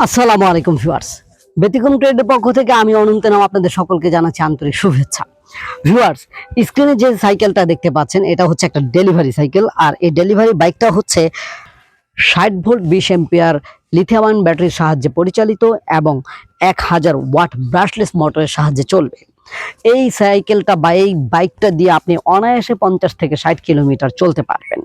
আসসালামু আলাইকুম ভিউয়ার্স। ব্যতিক্রম ট্রেডের পক্ষ থেকে আমি অনন্ত নাম আপনাদের সকলকে জানাচ্ছি আন্তরিক শুভেচ্ছা। ভিউয়ার্স, স্ক্রিনে যে সাইকেলটা দেখতে পাচ্ছেন, এটা হচ্ছে একটা ডেলিভারি সাইকেল। আর এই ডেলিভারি বাইকটা হচ্ছে ষাট ভোল্ট বিশ এম্পিয়ার লিথিয়াম ব্যাটারির সাহায্যে পরিচালিত এবং এক হাজার ওয়াট ব্রাশলেস মোটরের সাহায্যে চলবে। এই সাইকেলটা বা এই বাইকটা দিয়ে আপনি অনায়াসে পঞ্চাশ থেকে ষাট কিলোমিটার চলতে পারবেন।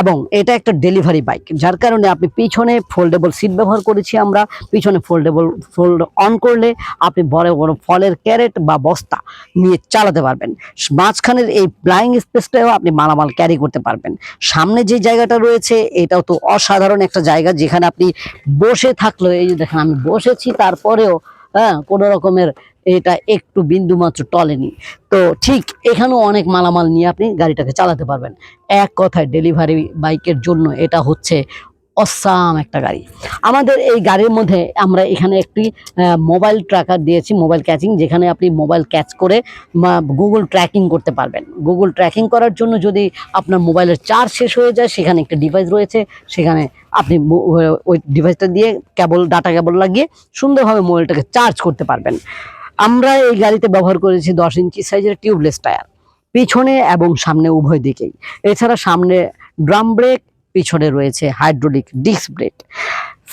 এবং এটা একটা ডেলিভারি বাইক যার কারণে আপনি পিছনে ফোল্ডেবল সিট ব্যবহার করেছি আমরা। পিছনে ফোল্ডেবল ফোল্ড অন করলে আপনি বড় বড় ফলের ক্যারেট বা বস্তা নিয়ে চালাতে পারবেন। মাঝখানের এই ফ্লাইং স্পেসটাও আপনি মালামাল ক্যারি করতে পারবেন। সামনে যে জায়গাটা রয়েছে, এটাও তো অসাধারণ একটা জায়গা, যেখানে আপনি বসে থাকলেও এই যে দেখেন আমি বসেছি, তারপরেও হ্যাঁ কোনো রকমের এটা একটু বিন্দু মাত্র টলেনি। তো ঠিক এখানেও অনেক মালামাল নিয়ে আপনি গাড়িটাকে চালাতে পারবেন। এক কথায় ডেলিভারি বাইকের জন্য এটা হচ্ছে অসাম একটা গাড়ি। আমাদের এই গাড়ির মধ্যে আমরা এখানে একটি মোবাইল ট্র্যাকার দিয়েছি মোবাইল ক্যাচিং যেখানে আপনি মোবাইল ক্যাচ করে গুগল ট্র্যাকিং করতে পারবেন। গুগল ট্র্যাকিং করার জন্য যদি আপনার মোবাইলের চার্জ শেষ হয়ে যায়, সেখানে একটা ডিভাইস রয়েছে, সেখানে আপনি ওই ডিভাইসটা দিয়ে কেবল ডাটা কেবল লাগিয়ে সুন্দরভাবে মোবাইলটাকে চার্জ করতে পারবেন। আমরা এই গাড়িতে ব্যবহার করেছি দশ ইঞ্চি সাইজের টিউবলেস টায়ার পিছনে এবং সামনে উভয় দিকেই। এছাড়া সামনে ড্রাম ব্রেক পিছনে রয়েছে হাইড্রোলিক ডিস্ক ব্রেক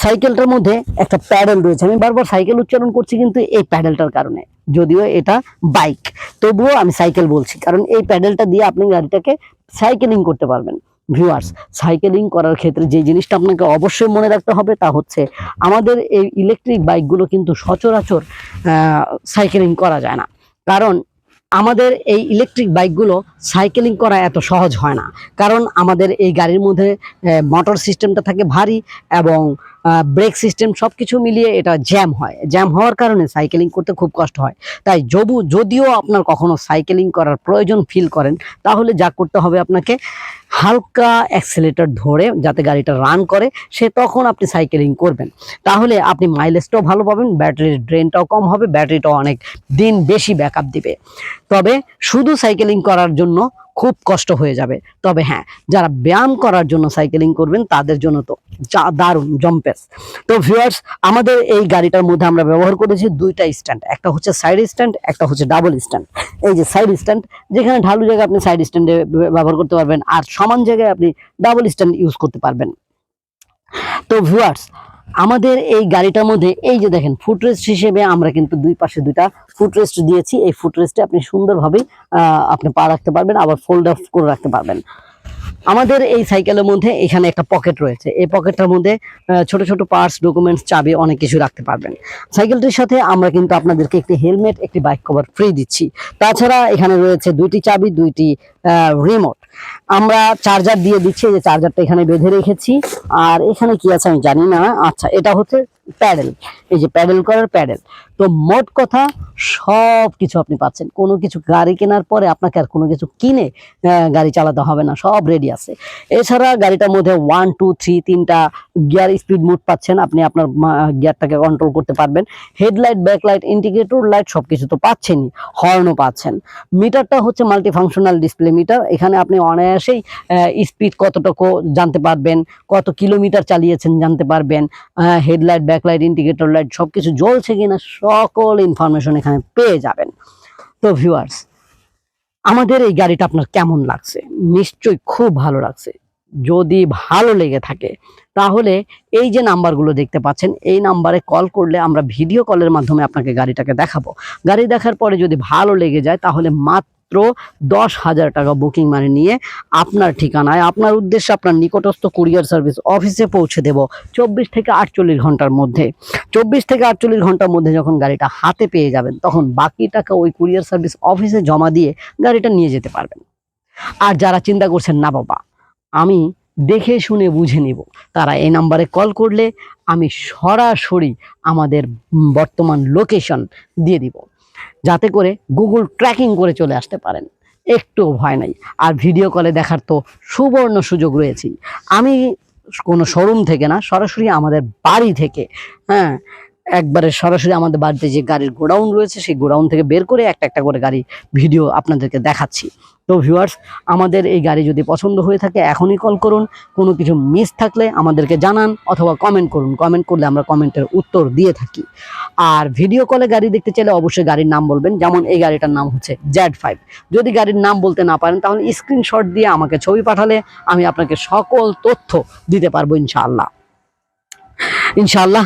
সাইকেলটার মধ্যে একটা প্যাডেল রয়েছে। আমি বারবার সাইকেল উচ্চারণ করছি কিন্তু এই প্যাডেলটার কারণে, যদিও এটা বাইক তবুও আমি সাইকেল বলছি, কারণ এই প্যাডেলটা দিয়ে আপনি গাড়িটাকে সাইকেলিং করতে পারবেন। ভিউয়ার্স সাইকেলিং করার ক্ষেত্রে যে জিনিসটা আপনাকে অবশ্যই মনে রাখতে হবে তা হচ্ছে আমাদের এই ইলেকট্রিক বাইকগুলো কিন্তু সচরাচর সাইকেলিং করা যায় না। কারণ আমাদের এই ইলেকট্রিক বাইকগুলো সাইকেলিং করা এত সহজ হয় না। কারণ আমাদের এই গাড়ির মধ্যে মোটর সিস্টেমটা থাকে ভারী এবং ব্রেক সিস্টেম সব কিছু মিলিয়ে এটা জ্যাম হয়। জ্যাম হওয়ার কারণে সাইকেলিং করতে খুব কষ্ট হয়। তাই যবু, যদিও আপনার কখনো সাইকেলিং করার প্রয়োজন ফিল করেন, তাহলে যা করতে হবে আপনাকে হালকা অ্যাক্সেলেটর ধরে যাতে গাড়িটা রান করে, সে তখন আপনি সাইকেলিং করবেন। তাহলে আপনি মাইলেজটাও ভালো পাবেন ব্যাটারির ড্রেনটাও কম হবে ব্যাটারিটাও অনেক দিন বেশি ব্যাকআপ দিবে। তবে শুধু সাইকেলিং করার জন্য খুব কষ্ট হয়ে যাবে। তবে হ্যাঁ যারা ব্যায়াম করার জন্য সাইকেলিং করবেন, তাদের জন্য তো যা দারুণ জম্পেস তো ভিউয়ার্স আমাদের এই গাড়িটার মধ্যে আমরা ব্যবহার করেছি দুইটা স্ট্যান্ড একটা হচ্ছে সাইড স্ট্যান্ড একটা হচ্ছে ডাবল স্ট্যান্ড এই যে সাইড স্ট্যান্ড যেখানে ঢালু জায়গায় আপনি সাইড স্ট্যান্ডে ব্যবহার করতে পারবেন, আর সমান জায়গায় আপনি ডাবল স্ট্যান্ড ইউজ করতে পারবেন। তো ভিউয়ার্স আমাদের এই গাড়িটার মধ্যে, এই যে দেখেন ফুটরেস্ট হিসেবে আমরা কিন্তু দুই পাশে দুইটা ফুটরেস্ট দিয়েছি। এই ফুটরেস্টে আপনি সুন্দরভাবে আপনি পা রাখতে পারবেন, আবার ফোল্ড আপ করে রাখতে পারবেন। আমাদের এই সাইকেলের মধ্যে এখানে একটা পকেট রয়েছে। এই পকেটটার মধ্যে ছোট ছোট পার্টস ডকুমেন্টস চাবি অনেক কিছু রাখতে পারবেন। সাইকেলটির সাথে আমরা কিন্তু আপনাদেরকে একটি হেলমেট একটি বাইক কভার ফ্রি দিচ্ছি। তাছাড়া এখানে রয়েছে দুইটি চাবি, দুইটি রিমোট আমরা চার্জার দিয়ে দিচ্ছি যে চার্জারটা এখানে বেঁধে রেখেছি। আর এখানে কি আছে আমি জানি না। আচ্ছা এটা হচ্ছে প্যাডেল। এই যে প্যাডেল করার প্যাডেল। তো মোট কথা সব কিছু আপনি পাচ্ছেন। কোনো কিছু গাড়ি কেনার পরে আপনাকে আর কোনো কিছু কিনে গাড়ি চালাতে হবে না। সব রেডি আছে। এছাড়া গাড়িটার মধ্যে ওয়ান টু থ্রি তিনটা গিয়ার স্পিড মোড পাচ্ছেন। আপনি আপনার গিয়ারটাকে কন্ট্রোল করতে পারবেন। হেডলাইট ব্যাকলাইট ইন্ডিকেটর লাইট সব কিছু তো পাচ্ছেনই। হর্নও পাচ্ছেন। মিটারটা হচ্ছে মাল্টি ফাংশনাল ডিসপ্লে মিটার এখানে আপনি অনায়াসেই স্পিড কতটুকু জানতে পারবেন, কত কিলোমিটার চালিয়েছেন জানতে পারবেন হেডলাইট ব্যাকলাইট ইন্ডিকেটর লাইট সব কিছু জ্বলছে কিনা সকল ইনফরমেশন এখানে পেয়ে যাবেন। তো ভিউয়ার্স আমাদের এই গাড়িটা আপনার কেমন লাগছে? নিশ্চয়ই খুব ভালো লাগছে। যদি ভালো লেগে থাকে, তাহলে এই যে নাম্বারগুলো দেখতে পাচ্ছেন, এই নাম্বারে কল করলে আমরা ভিডিও কলের মাধ্যমে আপনাকে গাড়িটাকে দেখাবো। গাড়ি দেখার পরে যদি ভালো লেগে যায়, তাহলে মাত্র দশ হাজার টাকা বুকিং মানে নিয়ে আপনার ঠিকানায়, আপনার উদ্দেশ্যে আপনার নিকটস্থ কুরিয়ার সার্ভিস অফিসে পৌঁছে দেব চব্বিশ থেকে আটচল্লিশ ঘণ্টার মধ্যে। চব্বিশ থেকে আটচল্লিশ ঘণ্টার মধ্যে যখন গাড়িটা হাতে পেয়ে যাবেন, তখন বাকি টাকা ওই কুরিয়ার সার্ভিস অফিসে জমা দিয়ে গাড়িটা নিয়ে যেতে পারবেন। আর যারা চিন্তা করছেন, না বাবা, আমি দেখে শুনে বুঝে নিব। তারা এই নাম্বারে কল করলে আমি সরাসরি আমাদের বর্তমান লোকেশন দিয়ে দিব। যাতে করে গুগল ট্র্যাকিং করে চলে আসতে পারেন। একটুও ভয় নাই। আর ভিডিও কলে দেখার তো সুবর্ণ সুযোগ রয়েছেই। আমি কোনো শোরুম থেকে না, সরাসরি আমাদের বাড়ি থেকে হ্যাঁ একবারে সরাসরি আমাদের বাড়িতে যে গাড়ির গোডাউন রয়েছে, সেই গোডাউন থেকে বের করে একটা একটা করে গাড়ি ভিডিও আপনাদেরকে দেখাচ্ছি। তো ভিউয়ার্স আমাদের এই গাড়ি যদি পছন্দ হয়ে থাকে, এখনই কল করুন। কোনো কিছু মিস থাকলে আমাদেরকে জানান অথবা কমেন্ট করুন। কমেন্ট করলে আমরা কমেন্টের উত্তর দিয়ে থাকি। আর ভিডিও কলে গাড়ি দেখতে চাইলে অবশ্যই গাড়ির নাম বলবেন। যেমন এই গাড়িটার নাম হচ্ছে জ্যাড ফাইভ যদি গাড়ির নাম বলতে না পারেন, তাহলে স্ক্রিনশট দিয়ে আমাকে ছবি পাঠালে আমি আপনাকে সকল তথ্য দিতে পারব ইনশাআল্লাহ। ইনশাআল্লাহ